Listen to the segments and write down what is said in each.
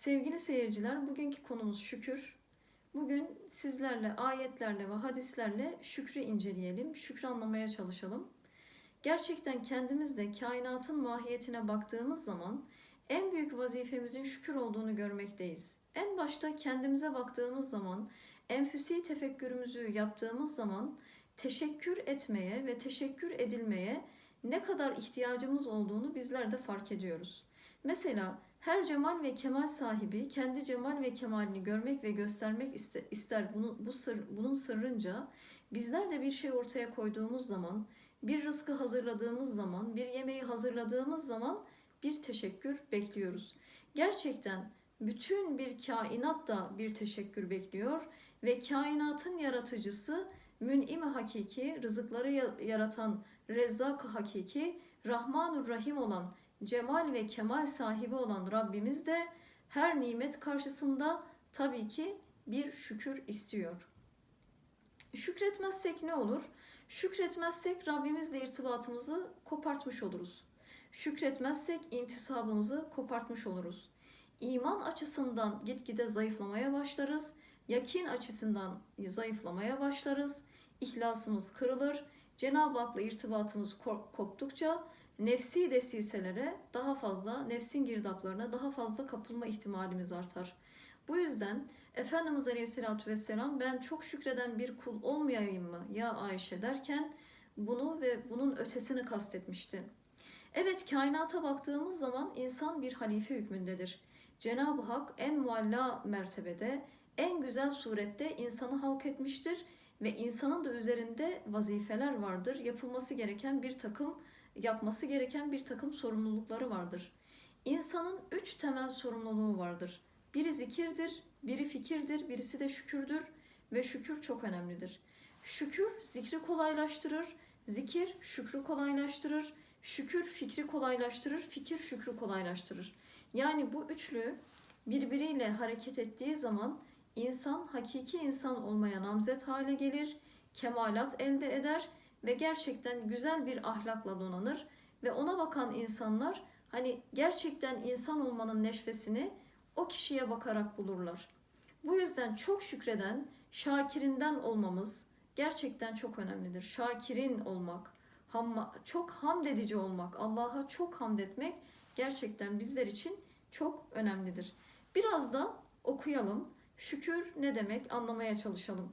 Sevgili seyirciler, bugünkü konumuz şükür. Bugün sizlerle ayetlerle ve hadislerle şükrü inceleyelim, şükrü anlamaya çalışalım. Gerçekten kendimiz de kainatın mahiyetine baktığımız zaman en büyük vazifemizin şükür olduğunu görmekteyiz. En başta kendimize baktığımız zaman, enfüsi tefekkürümüzü yaptığımız zaman teşekkür etmeye ve teşekkür edilmeye ne kadar ihtiyacımız olduğunu bizler de fark ediyoruz. Mesela her cemal ve kemal sahibi kendi cemal ve kemalini görmek ve göstermek iste- ister. Bunu, bu sır, bunun sırrınca bizler de bir şey ortaya koyduğumuz zaman, bir rızkı hazırladığımız zaman, bir yemeği hazırladığımız zaman bir teşekkür bekliyoruz. Gerçekten bütün bir kainat da bir teşekkür bekliyor ve kainatın yaratıcısı mün'im hakiki, rızıkları ya- yaratan rezzak hakiki, Rahmanur Rahim olan cemal ve kemal sahibi olan Rabbimiz de her nimet karşısında tabii ki bir şükür istiyor. Şükretmezsek ne olur? Şükretmezsek Rabbimizle irtibatımızı kopartmış oluruz. Şükretmezsek intisabımızı kopartmış oluruz. İman açısından gitgide zayıflamaya başlarız. Yakin açısından zayıflamaya başlarız. İhlasımız kırılır. Cenab-ı Hak'la irtibatımız ko- koptukça nefsi desiselere daha fazla, nefsin girdaplarına daha fazla kapılma ihtimalimiz artar. Bu yüzden Efendimiz Aleyhisselatü Vesselam ben çok şükreden bir kul olmayayım mı ya Ayşe derken bunu ve bunun ötesini kastetmişti. Evet kainata baktığımız zaman insan bir halife hükmündedir. Cenab-ı Hak en mualla mertebede, en güzel surette insanı halk etmiştir ve insanın da üzerinde vazifeler vardır. Yapılması gereken bir takım yapması gereken bir takım sorumlulukları vardır. İnsanın üç temel sorumluluğu vardır. Biri zikirdir, biri fikirdir, birisi de şükürdür ve şükür çok önemlidir. Şükür zikri kolaylaştırır, zikir şükrü kolaylaştırır, şükür fikri kolaylaştırır, fikir şükrü kolaylaştırır. Yani bu üçlü birbiriyle hareket ettiği zaman insan hakiki insan olmaya namzet hale gelir, kemalat elde eder ve gerçekten güzel bir ahlakla donanır ve ona bakan insanlar hani gerçekten insan olmanın neşvesini o kişiye bakarak bulurlar. Bu yüzden çok şükreden, şakirinden olmamız gerçekten çok önemlidir. Şakirin olmak, çok hamd edici olmak, Allah'a çok hamd etmek gerçekten bizler için çok önemlidir. Biraz da okuyalım. Şükür ne demek anlamaya çalışalım.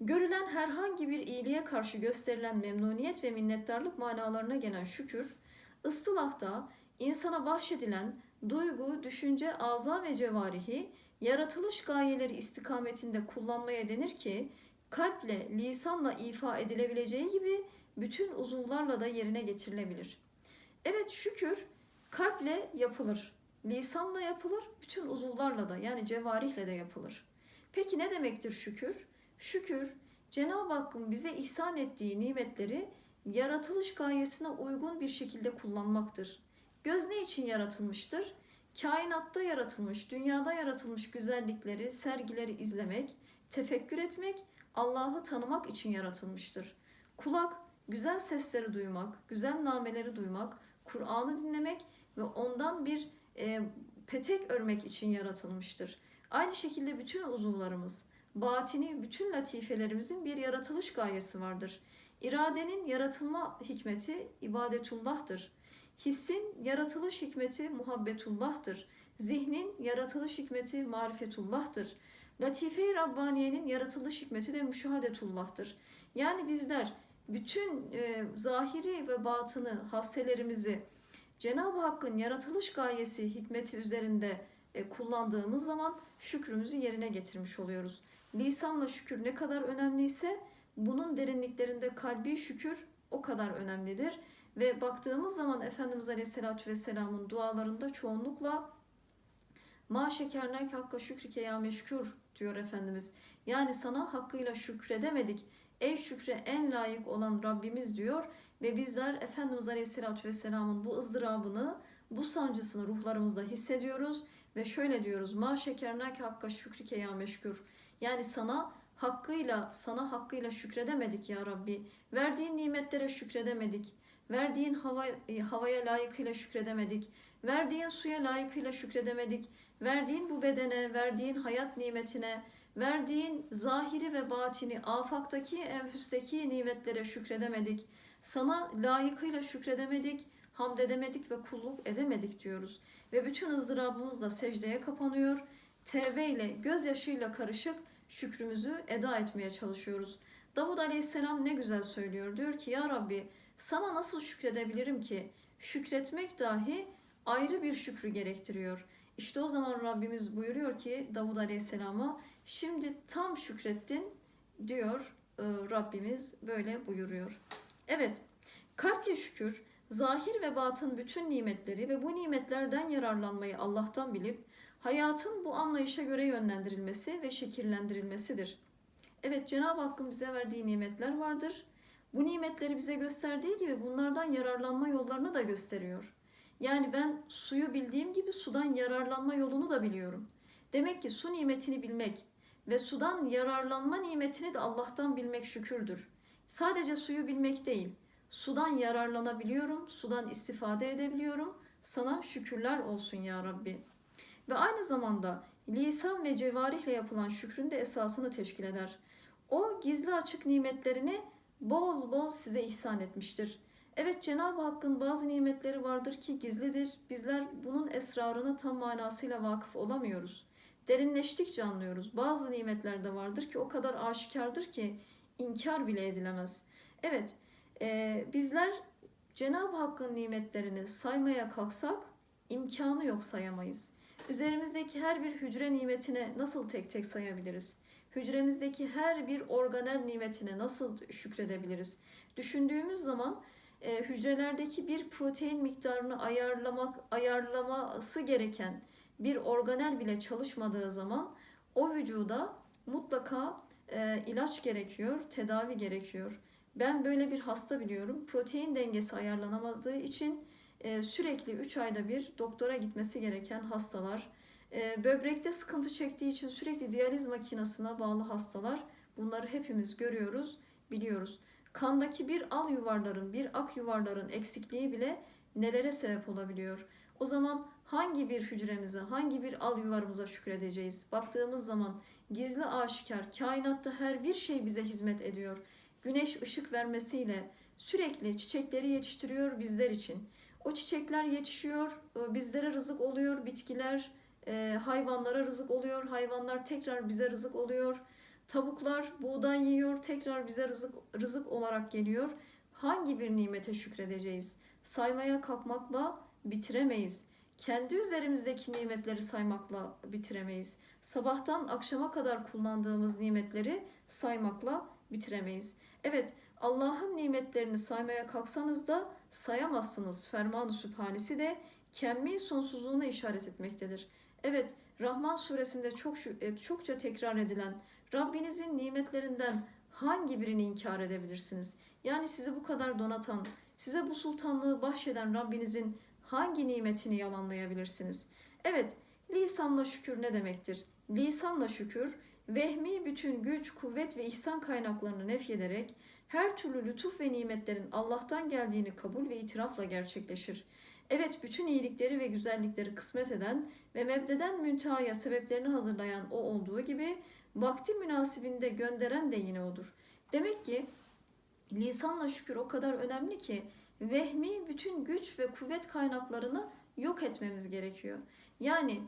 Görülen herhangi bir iyiliğe karşı gösterilen memnuniyet ve minnettarlık manalarına gelen şükür, ıstılahta insana bahşedilen duygu, düşünce, aza ve cevarihi yaratılış gayeleri istikametinde kullanmaya denir ki kalple, lisanla ifa edilebileceği gibi bütün uzuvlarla da yerine getirilebilir. Evet şükür kalple yapılır, lisanla yapılır, bütün uzuvlarla da yani cevarihle de yapılır. Peki ne demektir şükür? Şükür Cenab-ı Hakk'ın bize ihsan ettiği nimetleri yaratılış gayesine uygun bir şekilde kullanmaktır. Göz ne için yaratılmıştır? Kainatta yaratılmış, dünyada yaratılmış güzellikleri, sergileri izlemek, tefekkür etmek, Allah'ı tanımak için yaratılmıştır. Kulak, güzel sesleri duymak, güzel nameleri duymak, Kur'an'ı dinlemek ve ondan bir e, petek örmek için yaratılmıştır. Aynı şekilde bütün uzuvlarımız, batini bütün latifelerimizin bir yaratılış gayesi vardır. İradenin yaratılma hikmeti ibadetullah'tır. Hissin yaratılış hikmeti muhabbetullah'tır. Zihnin yaratılış hikmeti marifetullah'tır. Latife-i Rabbaniye'nin yaratılış hikmeti de müşahadetullah'tır. Yani bizler bütün e, zahiri ve batını, hasselerimizi Cenab-ı Hakk'ın yaratılış gayesi, hikmeti üzerinde e, kullandığımız zaman şükrümüzü yerine getirmiş oluyoruz. Lisanla şükür ne kadar önemliyse bunun derinliklerinde kalbi şükür o kadar önemlidir. Ve baktığımız zaman Efendimiz Aleyhisselatü Vesselam'ın dualarında çoğunlukla Ma şekernek hakka şükrike ya meşkur diyor Efendimiz. Yani sana hakkıyla şükredemedik. Ey şükre en layık olan Rabbimiz diyor. Ve bizler Efendimiz Aleyhisselatü Vesselam'ın bu ızdırabını, bu sancısını ruhlarımızda hissediyoruz. Ve şöyle diyoruz. Ma şekernek hakka şükrike ya meşkur. Yani sana hakkıyla, sana hakkıyla şükredemedik ya Rabbi. Verdiğin nimetlere şükredemedik. Verdiğin hava, e, havaya layıkıyla şükredemedik. Verdiğin suya layıkıyla şükredemedik. Verdiğin bu bedene, verdiğin hayat nimetine, verdiğin zahiri ve batini, afaktaki, enfüsteki nimetlere şükredemedik. Sana layıkıyla şükredemedik, hamd edemedik ve kulluk edemedik diyoruz. Ve bütün ızdırabımızla secdeye kapanıyor. Tevbe ile, gözyaşıyla karışık şükrümüzü eda etmeye çalışıyoruz. Davud Aleyhisselam ne güzel söylüyor. Diyor ki ya Rabbi sana nasıl şükredebilirim ki? Şükretmek dahi ayrı bir şükrü gerektiriyor. İşte o zaman Rabbimiz buyuruyor ki Davud Aleyhisselam'a şimdi tam şükrettin diyor Rabbimiz böyle buyuruyor. Evet kalple şükür zahir ve batın bütün nimetleri ve bu nimetlerden yararlanmayı Allah'tan bilip hayatın bu anlayışa göre yönlendirilmesi ve şekillendirilmesidir. Evet Cenab-ı Hakk'ın bize verdiği nimetler vardır. Bu nimetleri bize gösterdiği gibi bunlardan yararlanma yollarını da gösteriyor. Yani ben suyu bildiğim gibi sudan yararlanma yolunu da biliyorum. Demek ki su nimetini bilmek ve sudan yararlanma nimetini de Allah'tan bilmek şükürdür. Sadece suyu bilmek değil, sudan yararlanabiliyorum, sudan istifade edebiliyorum. Sana şükürler olsun ya Rabbi. Ve aynı zamanda lisan ve cevarihle yapılan şükrün de esasını teşkil eder. O gizli açık nimetlerini bol bol size ihsan etmiştir. Evet Cenab-ı Hakk'ın bazı nimetleri vardır ki gizlidir. Bizler bunun esrarına tam manasıyla vakıf olamıyoruz. Derinleştikçe anlıyoruz. Bazı nimetler de vardır ki o kadar aşikardır ki inkar bile edilemez. Evet e, bizler Cenab-ı Hakk'ın nimetlerini saymaya kalksak imkanı yok sayamayız. Üzerimizdeki her bir hücre nimetine nasıl tek tek sayabiliriz? Hücremizdeki her bir organel nimetine nasıl şükredebiliriz? Düşündüğümüz zaman e, hücrelerdeki bir protein miktarını ayarlamak ayarlaması gereken bir organel bile çalışmadığı zaman o vücuda mutlaka e, ilaç gerekiyor, tedavi gerekiyor. Ben böyle bir hasta biliyorum. Protein dengesi ayarlanamadığı için e, sürekli 3 ayda bir doktora gitmesi gereken hastalar, e, böbrekte sıkıntı çektiği için sürekli diyaliz makinesine bağlı hastalar. Bunları hepimiz görüyoruz, biliyoruz. Kandaki bir al yuvarların, bir ak yuvarların eksikliği bile nelere sebep olabiliyor? O zaman hangi bir hücremize, hangi bir al yuvarımıza şükredeceğiz? Baktığımız zaman gizli aşikar, kainatta her bir şey bize hizmet ediyor. Güneş ışık vermesiyle sürekli çiçekleri yetiştiriyor bizler için. O çiçekler yetişiyor, bizlere rızık oluyor, bitkiler, e, hayvanlara rızık oluyor, hayvanlar tekrar bize rızık oluyor. Tavuklar buğday yiyor, tekrar bize rızık, rızık olarak geliyor. Hangi bir nimete şükredeceğiz? Saymaya kalkmakla bitiremeyiz. Kendi üzerimizdeki nimetleri saymakla bitiremeyiz. Sabahtan akşama kadar kullandığımız nimetleri saymakla bitiremeyiz. Evet, Allah'ın nimetlerini saymaya kalksanız da sayamazsınız. Ferman-ı Sübhanesi de kemmi sonsuzluğuna işaret etmektedir. Evet, Rahman suresinde çok e, çokça tekrar edilen Rabbinizin nimetlerinden hangi birini inkar edebilirsiniz? Yani sizi bu kadar donatan, size bu sultanlığı bahşeden Rabbinizin hangi nimetini yalanlayabilirsiniz? Evet, lisanla şükür ne demektir? Lisanla şükür, vehmi bütün güç, kuvvet ve ihsan kaynaklarını nefyederek her türlü lütuf ve nimetlerin Allah'tan geldiğini kabul ve itirafla gerçekleşir. Evet bütün iyilikleri ve güzellikleri kısmet eden ve mebdeden müntehaya sebeplerini hazırlayan o olduğu gibi vakti münasibinde gönderen de yine odur. Demek ki lisanla şükür o kadar önemli ki vehmi bütün güç ve kuvvet kaynaklarını yok etmemiz gerekiyor. Yani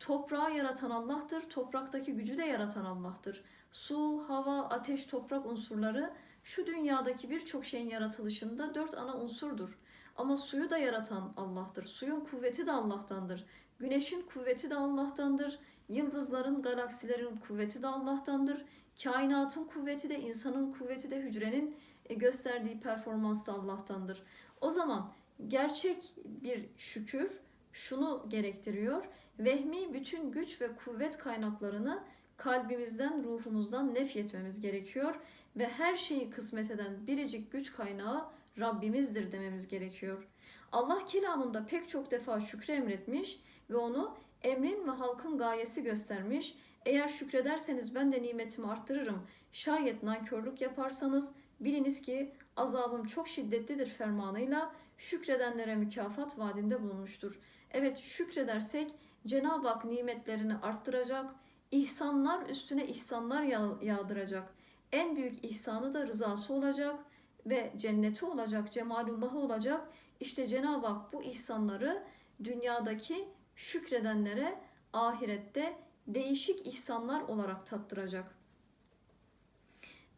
toprağı yaratan Allah'tır, topraktaki gücü de yaratan Allah'tır. Su, hava, ateş, toprak unsurları şu dünyadaki birçok şeyin yaratılışında dört ana unsurdur. Ama suyu da yaratan Allah'tır. Suyun kuvveti de Allah'tandır. Güneşin kuvveti de Allah'tandır. Yıldızların, galaksilerin kuvveti de Allah'tandır. Kainatın kuvveti de, insanın kuvveti de, hücrenin e, gösterdiği performans da Allah'tandır. O zaman gerçek bir şükür şunu gerektiriyor. Vehmi bütün güç ve kuvvet kaynaklarını kalbimizden, ruhumuzdan nefyetmemiz gerekiyor ve her şeyi kısmet eden biricik güç kaynağı Rabbimizdir dememiz gerekiyor. Allah kelamında pek çok defa şükrü emretmiş ve onu emrin ve halkın gayesi göstermiş. Eğer şükrederseniz ben de nimetimi arttırırım. Şayet nankörlük yaparsanız biliniz ki azabım çok şiddetlidir fermanıyla şükredenlere mükafat vaadinde bulunmuştur. Evet şükredersek Cenab-ı Hak nimetlerini arttıracak, ihsanlar üstüne ihsanlar yağ- yağdıracak. En büyük ihsanı da rızası olacak ve cenneti olacak, cemalullahı olacak. İşte Cenab-ı Hak bu ihsanları dünyadaki şükredenlere ahirette değişik ihsanlar olarak tattıracak.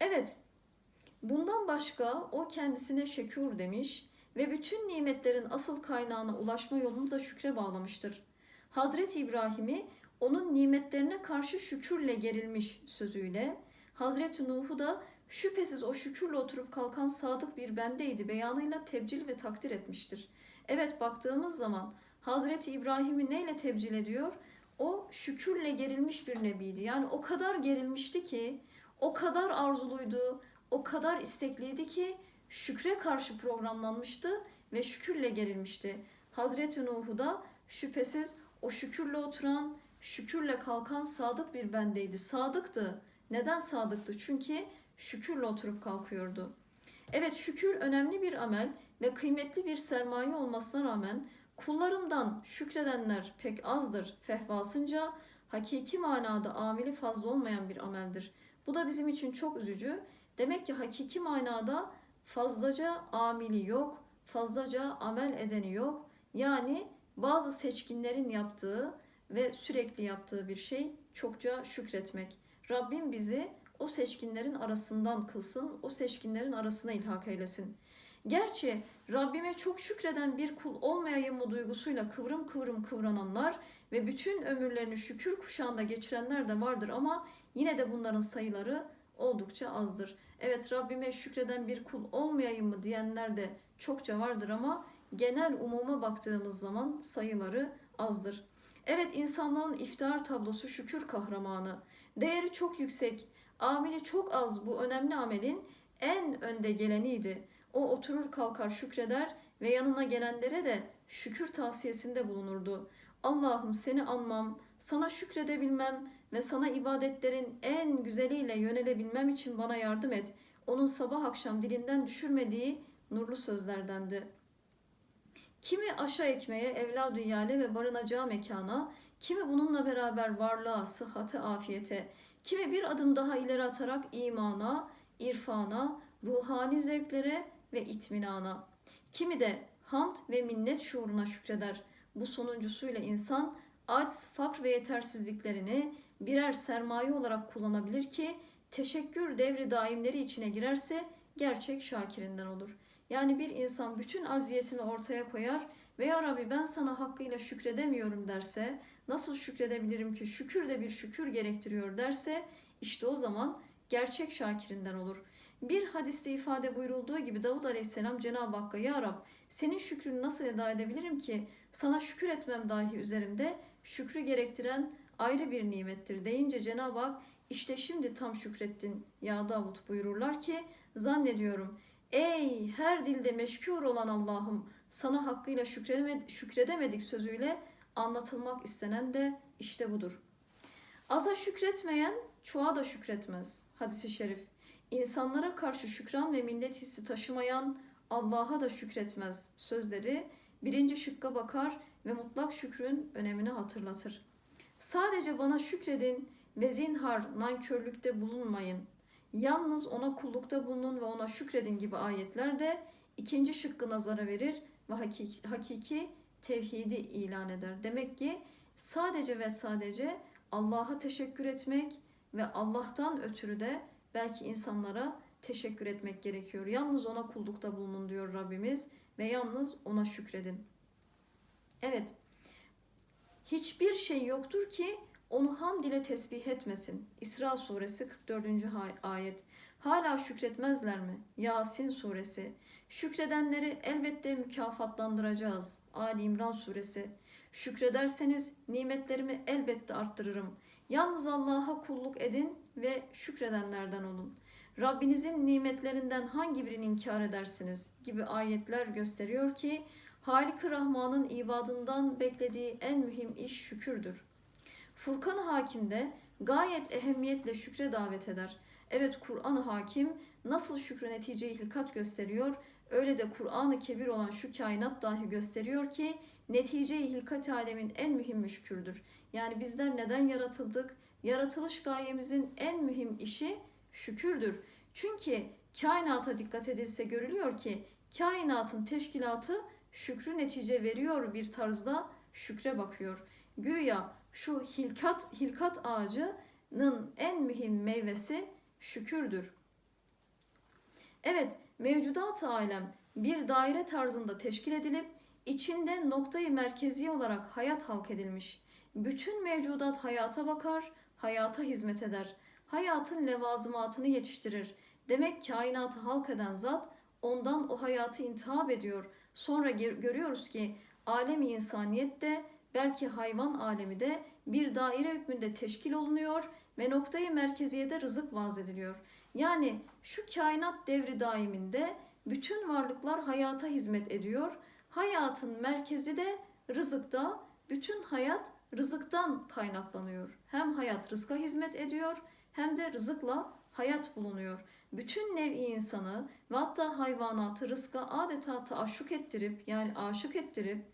Evet, bundan başka o kendisine şekür demiş ve bütün nimetlerin asıl kaynağına ulaşma yolunu da şükre bağlamıştır. Hazreti İbrahim'i onun nimetlerine karşı şükürle gerilmiş sözüyle, Hazreti Nuh'u da şüphesiz o şükürle oturup kalkan sadık bir bendeydi beyanıyla tebcil ve takdir etmiştir. Evet baktığımız zaman Hazreti İbrahim'i neyle tebcil ediyor? O şükürle gerilmiş bir nebiydi. Yani o kadar gerilmişti ki, o kadar arzuluydu, o kadar istekliydi ki şükre karşı programlanmıştı ve şükürle gerilmişti. Hazreti Nuh'u da şüphesiz o şükürle oturan, şükürle kalkan sadık bir bendeydi. Sadıktı. Neden sadıktı? Çünkü şükürle oturup kalkıyordu. Evet şükür önemli bir amel ve kıymetli bir sermaye olmasına rağmen kullarımdan şükredenler pek azdır fehvasınca hakiki manada ameli fazla olmayan bir ameldir. Bu da bizim için çok üzücü. Demek ki hakiki manada fazlaca amili yok, fazlaca amel edeni yok. Yani bazı seçkinlerin yaptığı ve sürekli yaptığı bir şey çokça şükretmek. Rabbim bizi o seçkinlerin arasından kılsın, o seçkinlerin arasına ilhak eylesin. Gerçi Rabbime çok şükreden bir kul olmayayım mı duygusuyla kıvrım kıvrım kıvrananlar ve bütün ömürlerini şükür kuşağında geçirenler de vardır ama yine de bunların sayıları oldukça azdır. Evet Rabbime şükreden bir kul olmayayım mı diyenler de çokça vardır ama genel umuma baktığımız zaman sayıları azdır. Evet insanlığın iftihar tablosu şükür kahramanı. Değeri çok yüksek, ameli çok az bu önemli amelin en önde geleniydi. O oturur kalkar şükreder ve yanına gelenlere de şükür tavsiyesinde bulunurdu. Allah'ım seni anmam, sana şükredebilmem ve sana ibadetlerin en güzeliyle yönelebilmem için bana yardım et. Onun sabah akşam dilinden düşürmediği nurlu sözlerdendi. Kimi aşağı ekmeğe, evladı yale ve barınacağı mekana, kimi bununla beraber varlığa, sıhhate, afiyete, kimi bir adım daha ileri atarak imana, irfana, ruhani zevklere ve itminana. Kimi de hamd ve minnet şuuruna şükreder. Bu sonuncusuyla insan aciz, fakr ve yetersizliklerini birer sermaye olarak kullanabilir ki teşekkür devri daimleri içine girerse gerçek şakirinden olur. Yani bir insan bütün aziyetini ortaya koyar ve ya Rabbi ben sana hakkıyla şükredemiyorum derse, nasıl şükredebilirim ki şükür de bir şükür gerektiriyor derse işte o zaman gerçek şakirinden olur. Bir hadiste ifade buyurulduğu gibi Davud Aleyhisselam Cenab-ı Hakk'a Ya Rab senin şükrünü nasıl eda edebilirim ki sana şükür etmem dahi üzerimde şükrü gerektiren ayrı bir nimettir deyince Cenab-ı Hak işte şimdi tam şükrettin ya Davud buyururlar ki zannediyorum ey her dilde meşkur olan Allah'ım sana hakkıyla şükredemedik, sözüyle anlatılmak istenen de işte budur. Aza şükretmeyen çoğa da şükretmez. Hadisi şerif. İnsanlara karşı şükran ve minnet hissi taşımayan Allah'a da şükretmez sözleri birinci şıkka bakar ve mutlak şükrün önemini hatırlatır. Sadece bana şükredin ve zinhar nankörlükte bulunmayın. Yalnız ona kullukta bulunun ve ona şükredin gibi ayetler de ikinci şıkkı nazara verir ve hakiki, hakiki tevhidi ilan eder. Demek ki sadece ve sadece Allah'a teşekkür etmek ve Allah'tan ötürü de belki insanlara teşekkür etmek gerekiyor. Yalnız ona kullukta bulunun diyor Rabbimiz ve yalnız ona şükredin. Evet. Hiçbir şey yoktur ki onu hamd ile tesbih etmesin. İsra suresi 44. ayet. Hala şükretmezler mi? Yasin suresi. Şükredenleri elbette mükafatlandıracağız. Ali İmran suresi. Şükrederseniz nimetlerimi elbette arttırırım. Yalnız Allah'a kulluk edin ve şükredenlerden olun. Rabbinizin nimetlerinden hangi birini inkar edersiniz gibi ayetler gösteriyor ki Halik-i Rahman'ın ibadından beklediği en mühim iş şükürdür. Furkan-ı Hakim de gayet ehemmiyetle şükre davet eder. Evet Kur'an-ı Hakim nasıl şükrü netice hilkat gösteriyor, öyle de Kur'an-ı Kebir olan şu kainat dahi gösteriyor ki netice hilkat alemin en mühim şükürdür. Yani bizler neden yaratıldık? Yaratılış gayemizin en mühim işi şükürdür. Çünkü kainata dikkat edilse görülüyor ki kainatın teşkilatı şükrü netice veriyor bir tarzda şükre bakıyor. Güya şu hilkat hilkat ağacının en mühim meyvesi şükürdür. Evet, mevcudat alem bir daire tarzında teşkil edilip içinde noktayı merkezi olarak hayat halk edilmiş. Bütün mevcudat hayata bakar, hayata hizmet eder. Hayatın levazımatını yetiştirir. Demek kainatı halk eden zat ondan o hayatı intihap ediyor. Sonra görüyoruz ki alemi insaniyet de belki hayvan alemi de bir daire hükmünde teşkil olunuyor ve noktayı merkeziyede rızık vaz ediliyor. Yani şu kainat devri daiminde bütün varlıklar hayata hizmet ediyor. Hayatın merkezi de rızıkta, bütün hayat rızıktan kaynaklanıyor. Hem hayat rızka hizmet ediyor hem de rızıkla hayat bulunuyor. Bütün nevi insanı ve hatta hayvanatı rızka adeta taaşşuk ettirip yani aşık ettirip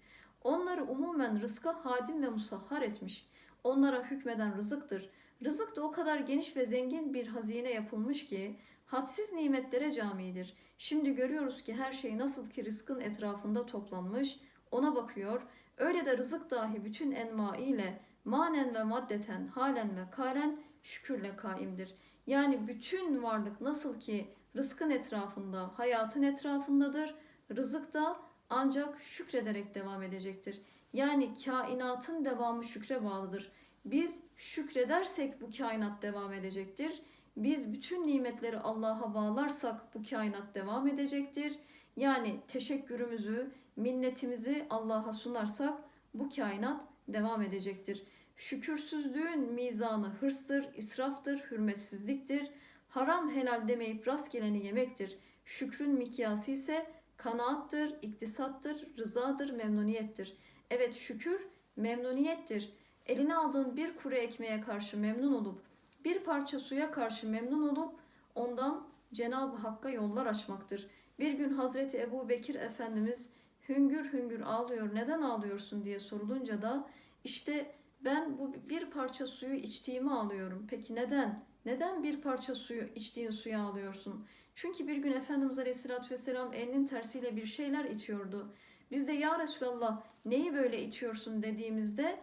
onları umumen rızka hadim ve musahhar etmiş. Onlara hükmeden rızıktır. Rızık da o kadar geniş ve zengin bir hazine yapılmış ki hadsiz nimetlere camidir. Şimdi görüyoruz ki her şey nasıl ki rızkın etrafında toplanmış, ona bakıyor. Öyle de rızık dahi bütün enma ile manen ve maddeten, halen ve kalen şükürle kaimdir. Yani bütün varlık nasıl ki rızkın etrafında, hayatın etrafındadır, rızık da ancak şükrederek devam edecektir. Yani kainatın devamı şükre bağlıdır. Biz şükredersek bu kainat devam edecektir. Biz bütün nimetleri Allah'a bağlarsak bu kainat devam edecektir. Yani teşekkürümüzü, minnetimizi Allah'a sunarsak bu kainat devam edecektir. Şükürsüzlüğün mizanı hırstır, israftır, hürmetsizliktir. Haram helal demeyip rastgeleni yemektir. Şükrün mikyası ise kanaattır, iktisattır, rızadır, memnuniyettir. Evet şükür memnuniyettir. Eline aldığın bir kuru ekmeğe karşı memnun olup, bir parça suya karşı memnun olup ondan Cenab-ı Hakk'a yollar açmaktır. Bir gün Hazreti Ebu Bekir Efendimiz hüngür hüngür ağlıyor. Neden ağlıyorsun diye sorulunca da işte ben bu bir parça suyu içtiğimi ağlıyorum. Peki neden? Neden bir parça suyu içtiğin suyu ağlıyorsun? Çünkü bir gün Efendimiz Aleyhisselatü Vesselam elinin tersiyle bir şeyler itiyordu. Biz de ya Resulallah neyi böyle itiyorsun dediğimizde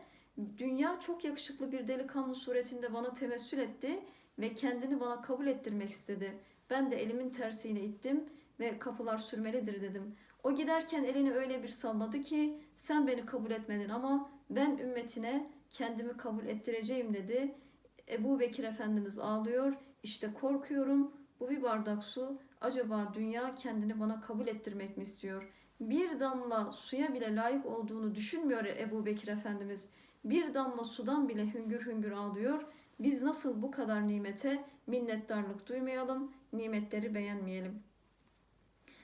dünya çok yakışıklı bir delikanlı suretinde bana temessül etti ve kendini bana kabul ettirmek istedi. Ben de elimin tersiyle ittim ve kapılar sürmelidir dedim. O giderken elini öyle bir salladı ki sen beni kabul etmedin ama ben ümmetine kendimi kabul ettireceğim dedi. Ebu Bekir Efendimiz ağlıyor. İşte korkuyorum bu bir bardak su acaba dünya kendini bana kabul ettirmek mi istiyor? Bir damla suya bile layık olduğunu düşünmüyor Ebu Bekir Efendimiz. Bir damla sudan bile hüngür hüngür ağlıyor. Biz nasıl bu kadar nimete minnettarlık duymayalım, nimetleri beğenmeyelim.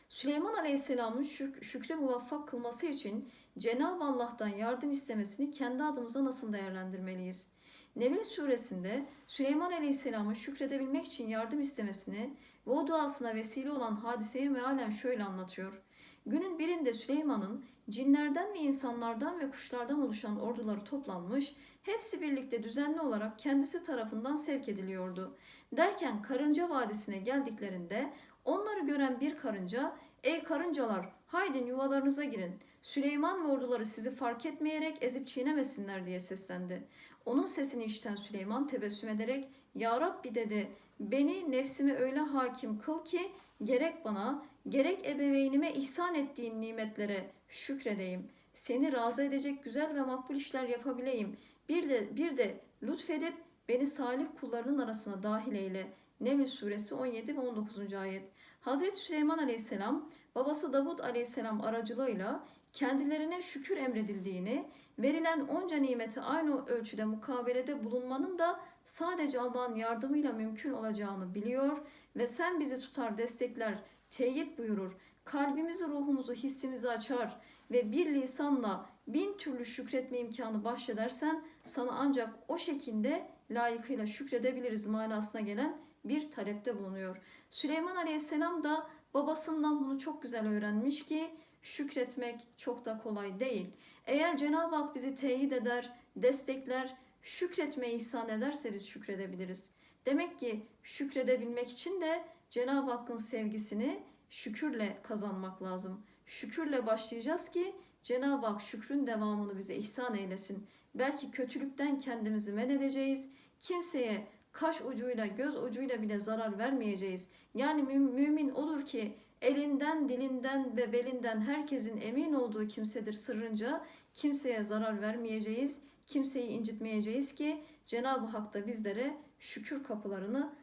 Süleyman Aleyhisselam'ın şük şükre muvaffak kılması için Cenab-ı Allah'tan yardım istemesini kendi adımıza nasıl değerlendirmeliyiz? Neml suresinde Süleyman Aleyhisselam'ın şükredebilmek için yardım istemesini ve o duasına vesile olan hadiseyi mealen şöyle anlatıyor. Günün birinde Süleyman'ın cinlerden ve insanlardan ve kuşlardan oluşan orduları toplanmış, hepsi birlikte düzenli olarak kendisi tarafından sevk ediliyordu. Derken Karınca Vadisi'ne geldiklerinde onları gören bir karınca, ''Ey karıncalar, haydin yuvalarınıza girin. Süleyman ve orduları sizi fark etmeyerek ezip çiğnemesinler.'' diye seslendi. Onun sesini işten Süleyman tebessüm ederek, ''Ya Rabbi'' dedi, ''Beni nefsime öyle hakim kıl ki gerek bana gerek ebeveynime ihsan ettiğin nimetlere şükredeyim. Seni razı edecek güzel ve makbul işler yapabileyim. Bir de, bir de lütfedip beni salih kullarının arasına dahil eyle. Neml suresi 17 ve 19. ayet. Hazreti Süleyman aleyhisselam babası Davud aleyhisselam aracılığıyla kendilerine şükür emredildiğini, verilen onca nimeti aynı ölçüde mukabelede bulunmanın da sadece Allah'ın yardımıyla mümkün olacağını biliyor ve sen bizi tutar destekler teyit buyurur. Kalbimizi, ruhumuzu, hissimizi açar ve bir lisanla bin türlü şükretme imkanı bahşedersen sana ancak o şekilde layıkıyla şükredebiliriz manasına gelen bir talepte bulunuyor. Süleyman Aleyhisselam da babasından bunu çok güzel öğrenmiş ki şükretmek çok da kolay değil. Eğer Cenab-ı Hak bizi teyit eder, destekler, şükretmeyi ihsan ederse biz şükredebiliriz. Demek ki şükredebilmek için de Cenab-ı Hakk'ın sevgisini şükürle kazanmak lazım. Şükürle başlayacağız ki Cenab-ı Hak şükrün devamını bize ihsan eylesin. Belki kötülükten kendimizi men edeceğiz. Kimseye kaş ucuyla, göz ucuyla bile zarar vermeyeceğiz. Yani mü- mümin olur ki elinden, dilinden ve belinden herkesin emin olduğu kimsedir sırrınca kimseye zarar vermeyeceğiz. Kimseyi incitmeyeceğiz ki Cenab-ı Hak da bizlere şükür kapılarını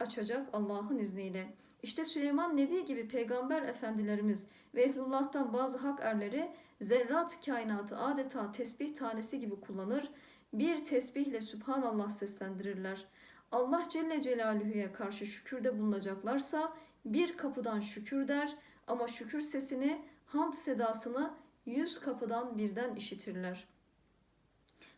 açacak Allah'ın izniyle. İşte Süleyman Nebi gibi peygamber efendilerimiz ve ehlullah'tan bazı hak erleri zerrat kainatı adeta tesbih tanesi gibi kullanır. Bir tesbihle Sübhanallah seslendirirler. Allah Celle Celaluhu'ya karşı şükürde bulunacaklarsa bir kapıdan şükür der ama şükür sesini, hamd sedasını yüz kapıdan birden işitirler.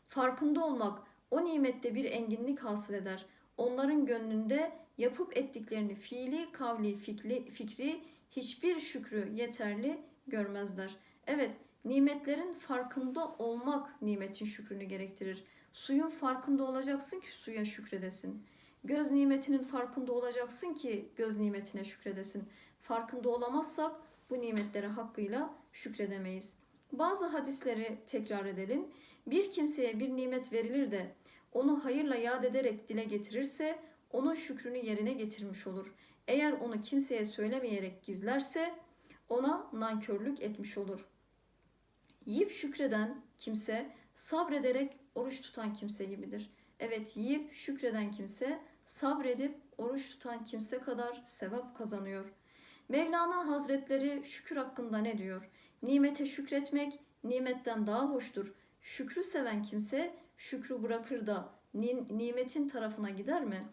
Farkında olmak o nimette bir enginlik hasıl eder. Onların gönlünde yapıp ettiklerini fiili, kavli, fikri, fikri hiçbir şükrü yeterli görmezler. Evet, nimetlerin farkında olmak nimetin şükrünü gerektirir. Suyun farkında olacaksın ki suya şükredesin. Göz nimetinin farkında olacaksın ki göz nimetine şükredesin. Farkında olamazsak bu nimetlere hakkıyla şükredemeyiz. Bazı hadisleri tekrar edelim. Bir kimseye bir nimet verilir de onu hayırla yad ederek dile getirirse onun şükrünü yerine getirmiş olur. Eğer onu kimseye söylemeyerek gizlerse ona nankörlük etmiş olur. Yiyip şükreden kimse sabrederek oruç tutan kimse gibidir. Evet yiyip şükreden kimse sabredip oruç tutan kimse kadar sevap kazanıyor. Mevlana Hazretleri şükür hakkında ne diyor? Nimete şükretmek nimetten daha hoştur. Şükrü seven kimse şükrü bırakır da ni- nimetin tarafına gider mi?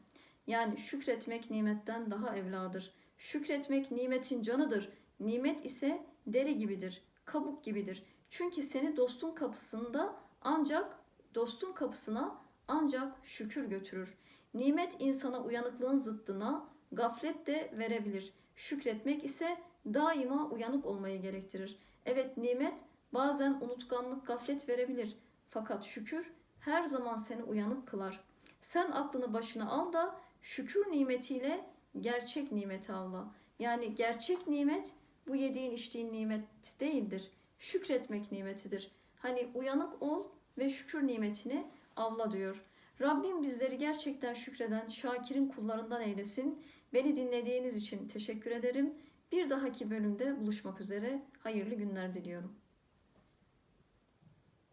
Yani şükretmek nimetten daha evladır. Şükretmek nimetin canıdır. Nimet ise deri gibidir, kabuk gibidir. Çünkü seni dostun kapısında ancak dostun kapısına ancak şükür götürür. Nimet insana uyanıklığın zıttına gaflet de verebilir. Şükretmek ise daima uyanık olmayı gerektirir. Evet nimet bazen unutkanlık gaflet verebilir. Fakat şükür her zaman seni uyanık kılar. Sen aklını başına al da şükür nimetiyle gerçek nimeti avla. Yani gerçek nimet bu yediğin içtiğin nimet değildir. Şükretmek nimetidir. Hani uyanık ol ve şükür nimetini avla diyor. Rabbim bizleri gerçekten şükreden, şakirin kullarından eylesin. Beni dinlediğiniz için teşekkür ederim. Bir dahaki bölümde buluşmak üzere. Hayırlı günler diliyorum.